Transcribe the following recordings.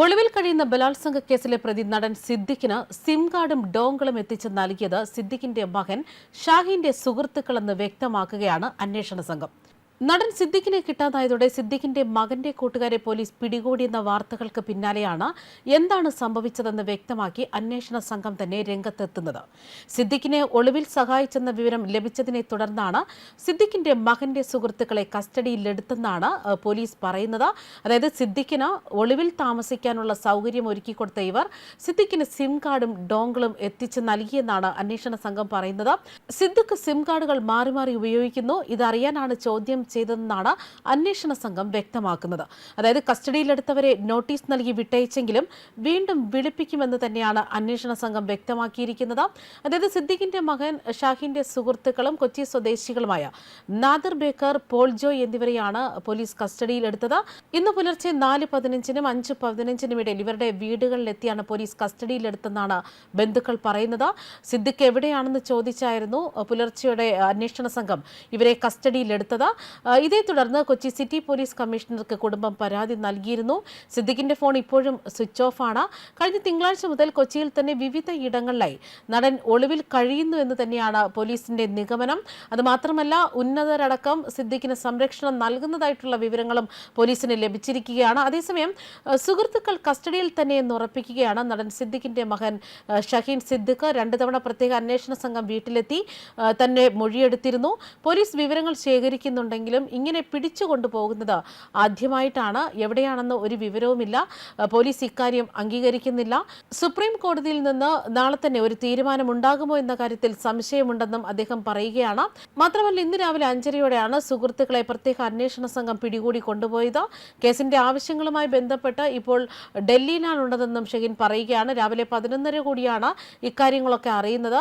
ഒളിവിൽ കഴിയുന്ന ബലാത്സംഗ കേസിലെ പ്രതി നടൻ സിദ്ദിഖിന് സിം കാർഡും ഡോങ്കളും എത്തിച്ച് നൽകിയത് സിദ്ദിഖിന്റെ മകൻ ഷാഹിന്റെ സുഹൃത്തുക്കളെന്ന് വ്യക്തമാക്കുകയാണ് അന്വേഷണ സംഘം. നടൻ സിദ്ദിഖിനെ കിട്ടാതായതോടെ സിദ്ദിഖിന്റെ മകന്റെ കൂട്ടുകാരെ പോലീസ് പിടികൂടിയെന്ന വാർത്തകൾക്ക് പിന്നാലെയാണ് എന്താണ് സംഭവിച്ചതെന്ന് വ്യക്തമാക്കി അന്വേഷണ സംഘം തന്നെ രംഗത്തെത്തുന്നത്. സിദ്ദിഖിനെ ഒളിവിൽ സഹായിച്ചെന്ന വിവരം ലഭിച്ചതിനെ തുടർന്നാണ് സിദ്ദിഖിന്റെ മകന്റെ സുഹൃത്തുക്കളെ കസ്റ്റഡിയിലെടുത്തെന്നാണ് പോലീസ് പറയുന്നത്. അതായത് സിദ്ദിഖിന് ഒളിവിൽ താമസിക്കാനുള്ള സൗകര്യം ഒരുക്കിക്കൊടുത്ത ഇവർ സിദ്ദിഖിന് സിം കാർഡും ഡോങ്കളും എത്തിച്ച് നൽകിയെന്നാണ് അന്വേഷണ സംഘം പറയുന്നത്. സിദ്ദിഖ് സിം കാർഡുകൾ മാറി മാറി ഉപയോഗിക്കുന്നു. ഇതറിയാനാണ് ചോദ്യം ചെയ്തതെന്നാണ് അന്വേഷണ സംഘം വ്യക്തമാക്കുന്നത്. അതായത് കസ്റ്റഡിയിലെടുത്തവരെ നോട്ടീസ് നൽകി വിട്ടയച്ചെങ്കിലും വീണ്ടും വിളിപ്പിക്കുമെന്ന് തന്നെയാണ് അന്വേഷണ സംഘം വ്യക്തമാക്കിയിരിക്കുന്നത്. അതായത് സിദ്ദിഖിന്റെ മകൻ ഷാഹിന്റെ സുഹൃത്തുക്കളും കൊച്ചി സ്വദേശികളുമായ നാദർ ബേക്കർ പോൾ ജോയ് എന്നിവരെയാണ് പോലീസ് കസ്റ്റഡിയിലെടുത്തത്. ഇന്ന് പുലർച്ചെ നാല് പതിനഞ്ചിനും അഞ്ച് പതിനഞ്ചിനും ഇടയിൽ ഇവരുടെ വീടുകളിലെത്തിയാണ് പോലീസ് കസ്റ്റഡിയിലെടുത്തെന്നാണ് ബന്ധുക്കൾ പറയുന്നത്. സിദ്ദിഖ് എവിടെയാണെന്ന് ചോദിച്ചായിരുന്നു പുലർച്ചെയുടെ അന്വേഷണ സംഘം ഇവരെ കസ്റ്റഡിയിലെടുത്തത്. ഇതേ തുടർന്ന് കൊച്ചി സിറ്റി പോലീസ് കമ്മീഷണർക്ക് കുടുംബം പരാതി നൽകിയിരുന്നു. സിദ്ദിഖിന്റെ ഫോൺ ഇപ്പോഴും സ്വിച്ച് ഓഫ് ആണ്. കഴിഞ്ഞ തിങ്കളാഴ്ച മുതൽ കൊച്ചിയിൽ തന്നെ വിവിധ ഇടങ്ങളിലായി നടൻ ഒളിവിൽ കഴിയുന്നു എന്ന് തന്നെയാണ് പോലീസിന്റെ നിഗമനം. അതുമാത്രമല്ല ഉന്നതരടക്കം സിദ്ദിഖിന് സംരക്ഷണം നൽകുന്നതായിട്ടുള്ള വിവരങ്ങളും പോലീസിന് ലഭിച്ചിരിക്കുകയാണ്. അതേസമയം സുഹൃത്തുക്കൾ കസ്റ്റഡിയിൽ തന്നെ എന്ന് ഉറപ്പിക്കുകയാണ് നടൻ സിദ്ദിഖിന്റെ മകൻ ഷഹീൻ സിദ്ദിഖ്. രണ്ടു തവണ പ്രത്യേക അന്വേഷണ സംഘം വീട്ടിലെത്തി തന്നെ മൊഴിയെടുത്തിരുന്നു. പോലീസ് വിവരങ്ങൾ ശേഖരിക്കുന്നുണ്ടെങ്കിലും ഇങ്ങനെ പിടിച്ചു കൊണ്ടുപോകുന്നത് ആദ്യമായിട്ടാണ്. എവിടെയാണെന്ന് ഒരു വിവരവുമില്ല. പോലീസ് ഇക്കാര്യം അംഗീകരിക്കുന്നില്ല. സുപ്രീം കോടതിയിൽ നിന്ന് നാളെ തന്നെ ഒരു തീരുമാനമുണ്ടാകുമോ എന്ന കാര്യത്തിൽ സംശയമുണ്ടെന്നും അദ്ദേഹം പറയുകയാണ്. മാത്രമല്ല ഇന്ന് രാവിലെ അഞ്ചരയോടെയാണ് സുഹൃത്തുക്കളെ പ്രത്യേക അന്വേഷണ സംഘം പിടികൂടി കൊണ്ടുപോയത്. കേസിന്റെ ആവശ്യങ്ങളുമായി ബന്ധപ്പെട്ട് ഇപ്പോൾ ഡൽഹിയിലാണ് ഉള്ളതെന്നും ഷെഹിൻ പറയുകയാണ്. രാവിലെ പതിനൊന്നര കൂടിയാണ് ഇക്കാര്യങ്ങളൊക്കെ അറിയുന്നത്.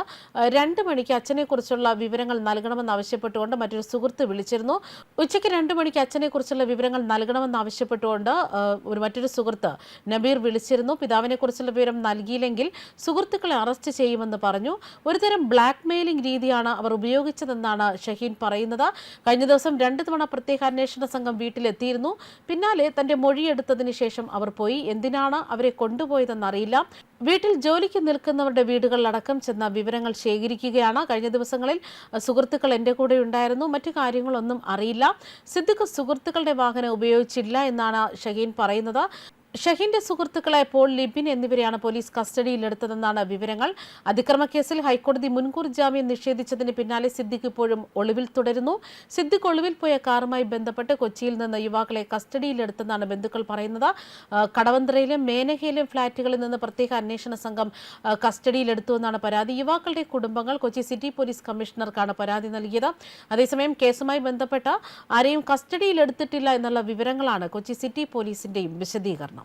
രണ്ട് മണിക്ക് അച്ഛനെക്കുറിച്ചുള്ള വിവരങ്ങൾ നൽകണമെന്ന് ആവശ്യപ്പെട്ടുകൊണ്ട് മറ്റൊരു സുഹൃത്ത് വിളിച്ചിരുന്നു. ഉച്ചയ്ക്ക് രണ്ട് മണിക്ക് അച്ഛനെക്കുറിച്ചുള്ള വിവരങ്ങൾ നൽകണമെന്ന് ആവശ്യപ്പെട്ടുകൊണ്ട് ഒരു മറ്റൊരു സുഹൃത്ത് നബീർ വിളിച്ചിരുന്നു. പിതാവിനെക്കുറിച്ചുള്ള വിവരം നൽകിയില്ലെങ്കിൽ സുഹൃത്തുക്കളെ അറസ്റ്റ് ചെയ്യുമെന്ന് പറഞ്ഞു. ഒരുതരം ബ്ലാക്ക് മെയിലിംഗ് രീതിയാണ് അവർ ഉപയോഗിച്ചതെന്നാണ് ഷഹീൻ പറയുന്നത്. കഴിഞ്ഞ ദിവസം രണ്ട് തവണ പ്രത്യേക അന്വേഷണ സംഘം വീട്ടിലെത്തിയിരുന്നു. പിന്നാലെ തന്റെ മൊഴിയെടുത്തതിന് ശേഷം അവർ പോയി. എന്തിനാണ് അവരെ കൊണ്ടുപോയതെന്നറിയില്ല വീട്ടിൽ ജോലിക്ക് നിൽക്കുന്നവരുടെ വീടുകളിലടക്കം ചെന്ന വിവരങ്ങൾ ശേഖരിക്കുകയാണ്. കഴിഞ്ഞ ദിവസങ്ങളിൽ സുഹൃത്തുക്കൾ എന്റെ കൂടെ ഉണ്ടായിരുന്നു. മറ്റു കാര്യങ്ങളൊന്നും അറിയില്ല സിദ്ദിഖ് സുഹൃത്തുക്കളുടെ വാഹനം ഉപയോഗിച്ചില്ല എന്നാണ് ഷഹീൻ പറയുന്നത്. ഷഹീന്റെ സുഹൃത്തുക്കളെ പോൾ ലിബിൻ എന്നിവരെയാണ് പോലീസ് കസ്റ്റഡിയിലെടുത്തതെന്നാണ് വിവരങ്ങൾ. അതിക്രമ കേസിൽ ഹൈക്കോടതി മുൻകൂർ ജാമ്യം നിഷേധിച്ചതിന് പിന്നാലെ സിദ്ദിഖ് ഇപ്പോഴും ഒളിവിൽ തുടരുന്നു. സിദ്ദിഖ് ഒളിവിൽ പോയ കാറുമായി ബന്ധപ്പെട്ട് കൊച്ചിയിൽ നിന്ന് യുവാക്കളെ കസ്റ്റഡിയിലെടുത്തെന്നാണ് ബന്ധുക്കൾ പറയുന്നത്. കടവന്ത്രയിലും മേനഹയിലും ഫ്ളാറ്റുകളിൽ നിന്ന് പ്രത്യേക അന്വേഷണ സംഘം കസ്റ്റഡിയിലെടുത്തുവെന്നാണ് പരാതി. യുവാക്കളുടെ കുടുംബങ്ങൾ കൊച്ചി സിറ്റി പോലീസ് കമ്മീഷണർക്കാണ് പരാതി നൽകിയത്. അതേസമയം കേസുമായി ബന്ധപ്പെട്ട ആരെയും കസ്റ്റഡിയിലെടുത്തിട്ടില്ല എന്നുള്ള വിവരങ്ങളാണ് കൊച്ചി സിറ്റി പോലീസിന്റെയും വിശദീകരണം.